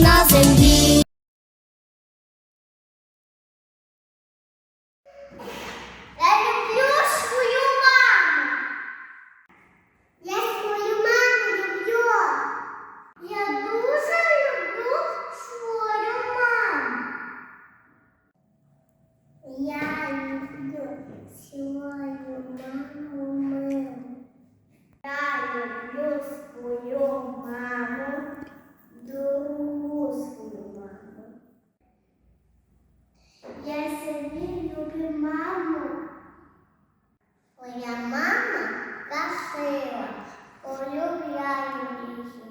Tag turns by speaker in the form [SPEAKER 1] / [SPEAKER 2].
[SPEAKER 1] nothing. сила, полюбляю її.